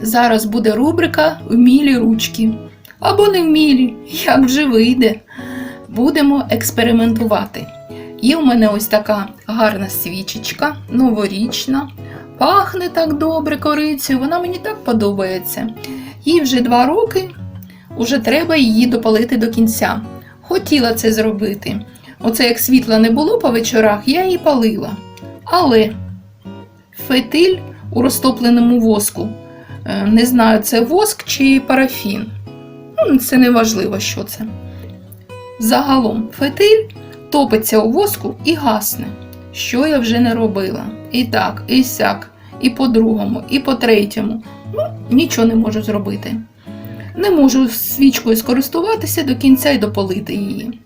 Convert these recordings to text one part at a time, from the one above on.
Зараз буде рубрика Вмілі ручки. Або не вмілі, як вже вийде. Будемо експериментувати. Є у мене ось така гарна свічечка, новорічна. Пахне так добре корицею, вона мені так подобається. Їй вже два роки, уже треба її допалити до кінця. Хотіла це зробити. Оце як світла не було по вечорах, я її палила. Але фетиль у розтопленому воску. Е, Не знаю, це воск чи парафін. Ну, Це не важливо, що це. Загалом фетиль топиться у воску і гасне. Що я вже не робила. І так, і сяк, і по другому, і по третьому. Ну, нічого не можу зробити. Не можу свічкою скористуватися до кінця і допалити її.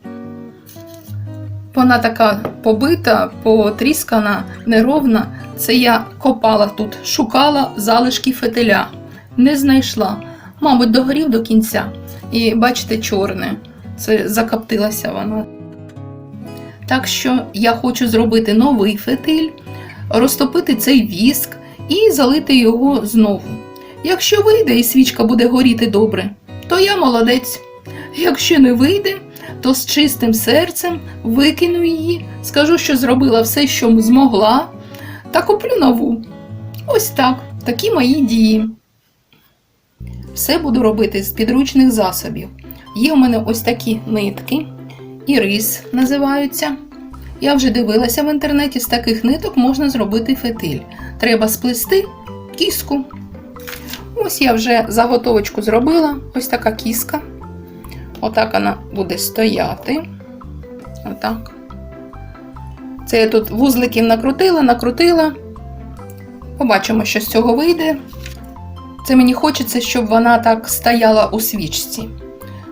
Вона така побита, потріскана, неровна. Це я копала тут, шукала залишки фетиля. Не знайшла. Мабуть, догорів до кінця. І бачите, чорне. Це закоптилася вона. Так що я хочу зробити новий фетиль, розтопити цей віск і залити його знову. Якщо вийде і свічка буде горіти добре, то я молодець. Якщо не вийде, то з чистим серцем викину її, скажу, що зробила все, що змогла, та куплю нову. Ось так, такі мої дії. Все буду робити з підручних засобів. Є у мене ось такі нитки, ірис називаються. Я вже дивилася в інтернеті, з таких ниток можна зробити фетиль. Треба сплести кіску. Ось я вже заготовочку зробила. Ось така кіска. Отак вона буде стояти. Отак. Це я тут вузликів накрутила, накрутила. Побачимо, що з цього вийде. Це мені хочеться, щоб вона так стояла у свічці.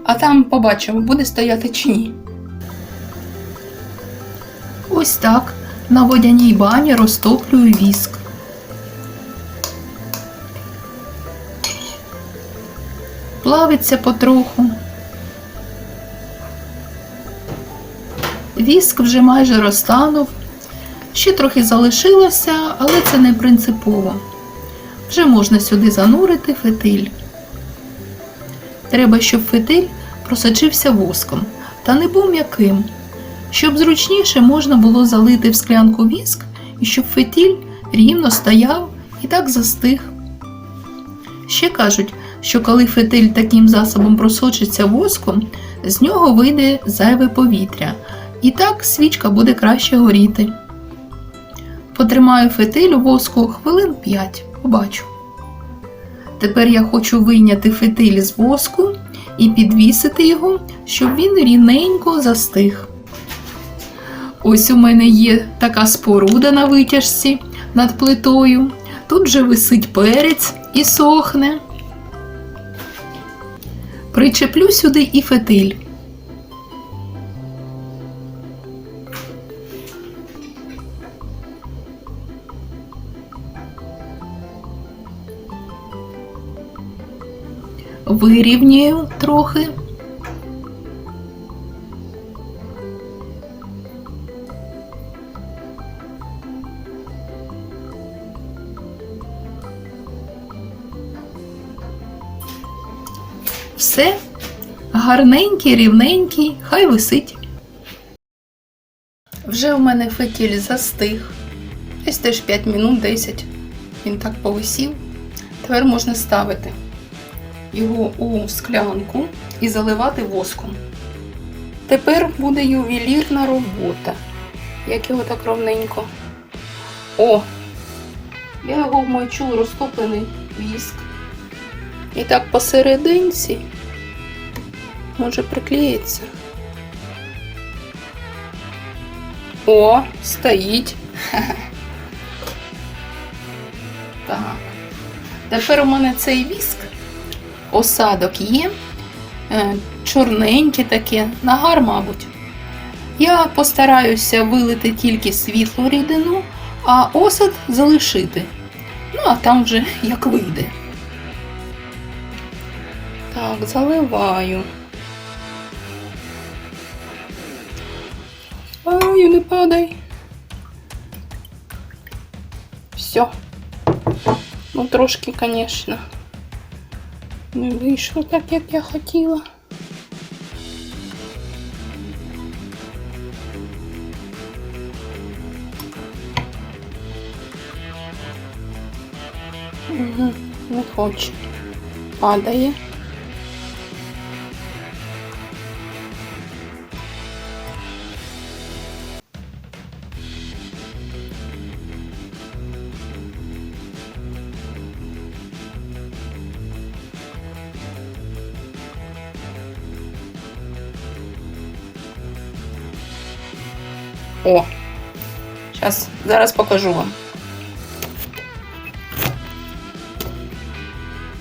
А там побачимо, буде стояти чи ні. Ось так на водяній бані розтоплюю віск. Плавиться потроху. Віск вже майже розтанув. Ще трохи залишилося, але це не принципово. Вже можна сюди занурити фетиль. Треба, щоб фетиль просочився воском та не був м'яким. Щоб зручніше можна було залити в склянку віск і щоб фетиль рівно стояв і так застиг. Ще кажуть, що коли фетиль таким засобом просочиться воском, з нього вийде зайве повітря, і так свічка буде краще горіти. Потримаю фетиль у воску хвилин 5, побачу. Тепер я хочу вийняти фетиль з воску і підвісити його, щоб він рівненько застиг. Ось у мене є така споруда на витяжці над плитою. Тут вже висить перець і сохне. Причеплю сюди і фетиль. Вирівнюю трохи. Все гарненький, рівненький, хай висить. Вже у мене фетіль застиг. Десь теж 5 минут 10. Він так повисів. Тепер можна ставити його у склянку і заливати воском. Тепер буде ювелірна робота. Як його так ровненько. О! Я його вмочу розтоплений віск. І так посерединці може приклеїться. О, стоїть. Так. Тепер у мене цей віск, осадок є, е, чорненьке таке, нагар, мабуть. Я постараюся вилити тільки світлу рідину, а осад залишити. Ну, а там вже як вийде. Так, заливаю. Ай, не падай. Все. Ну, трошки, конечно. Не вийшло так, як я хотіла. Угу, не хоче. Падає. О! Зараз, зараз покажу вам.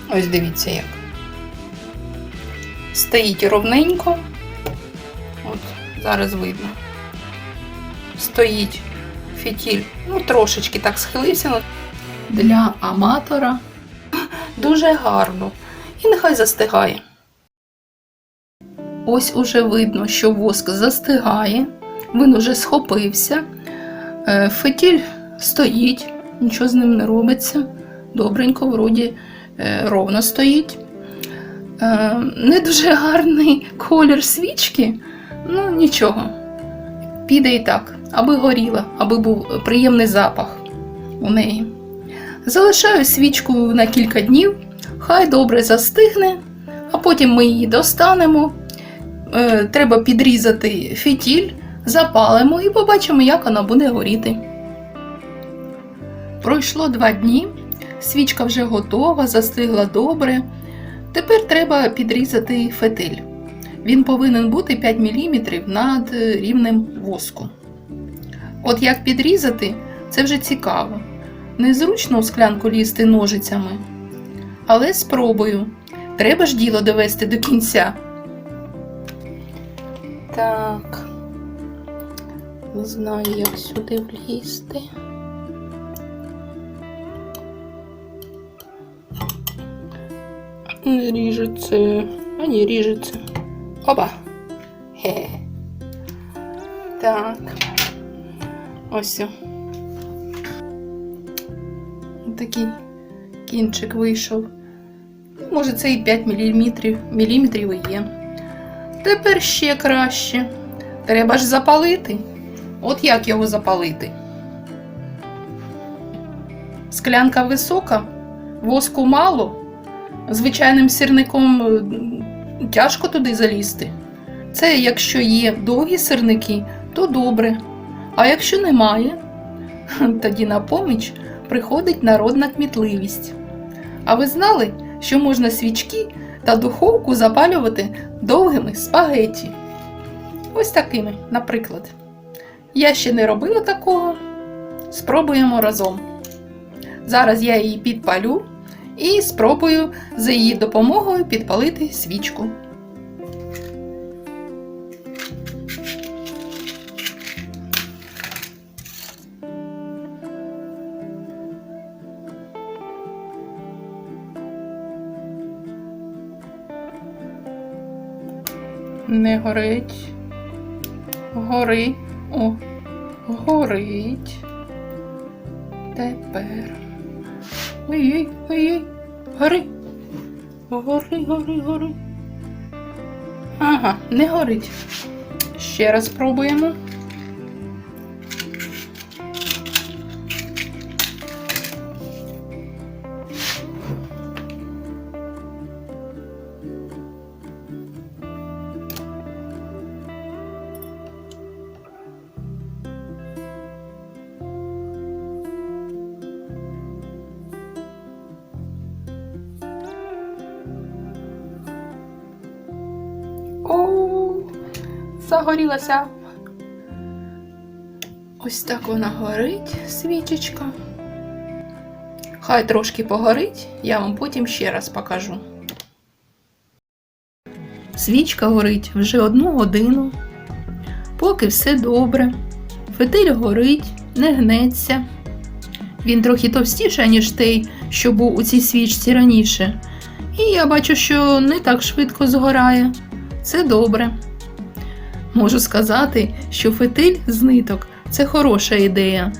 Ось дивіться як. Стоїть ровненько. От, зараз видно. Стоїть фітіль. Ну, трошечки так схилився. Для аматора дуже гарно. І нехай застигає. Ось уже видно, що воск застигає. Він уже схопився. Е, Фитіль стоїть, нічого з ним не робиться. Добренько, вроді е, ровно стоїть. Е, Не дуже гарний колір свічки, ну нічого. Піде і так, аби горіла, аби був приємний запах у неї. Залишаю свічку на кілька днів, хай добре застигне, а потім ми її достанемо. Треба підрізати фітіль, запалимо і побачимо, як вона буде горіти. Пройшло два дні, свічка вже готова, застигла добре. Тепер треба підрізати фетиль. Він повинен бути 5 мм над рівнем воску. От як підрізати, це вже цікаво. Незручно в склянку лізти ножицями. Але спробую. Треба ж діло довести до кінця. Так. Не знаю, як сюди влізти. Не ріжеться. А не ріжеться. Оба. Хе. Так. Ось. Такий кінчик вийшов. Може, це і 5 міліметрів, міліметрів і є. Тепер ще краще. Треба ж запалити. От як його запалити? Склянка висока, воску мало. Звичайним сірником е, тяжко туди залізти. Це якщо є довгі сирники, то добре. А якщо немає, тоді на поміч приходить народна кмітливість. А ви знали, що можна свічки та духовку запалювати довгими спагеті? Ось такими, наприклад. Я ще не робила такого. Спробуємо разом. Зараз я її підпалю і спробую за її допомогою підпалити свічку. Не горить. Гори. О, горить. Тепер. Ой-ой, ой-ой. Гори. Гори, гори, гори. Ага, не горить. Ще раз спробуємо. Загорілася. Ось так вона горить, свічечка. Хай трошки погорить, я вам потім ще раз покажу. Свічка горить вже одну годину. Поки все добре. Фитиль горить, не гнеться. Він трохи товстіший, ніж той, що був у цій свічці раніше. І я бачу, що не так швидко згорає. Це добре. Можу сказати, що фитиль з ниток це хороша ідея.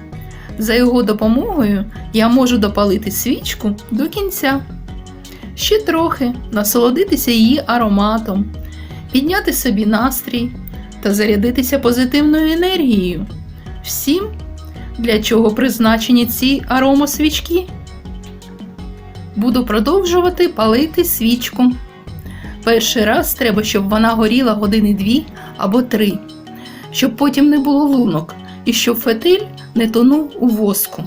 За його допомогою я можу допалити свічку до кінця. ще трохи насолодитися її ароматом, підняти собі настрій та зарядитися позитивною енергією. Всім, для чого призначені ці аромосвічки. Буду продовжувати палити свічку. Перший раз треба, щоб вона горіла години дві або три, щоб потім не було лунок і щоб фетиль не тонув у воску.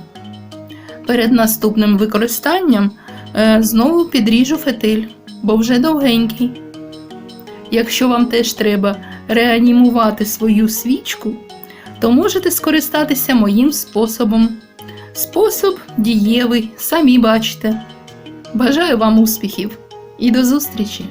Перед наступним використанням е, знову підріжу фетиль, бо вже довгенький. Якщо вам теж треба реанімувати свою свічку, то можете скористатися моїм способом. Спосіб дієвий, самі бачите. Бажаю вам успіхів і до зустрічі!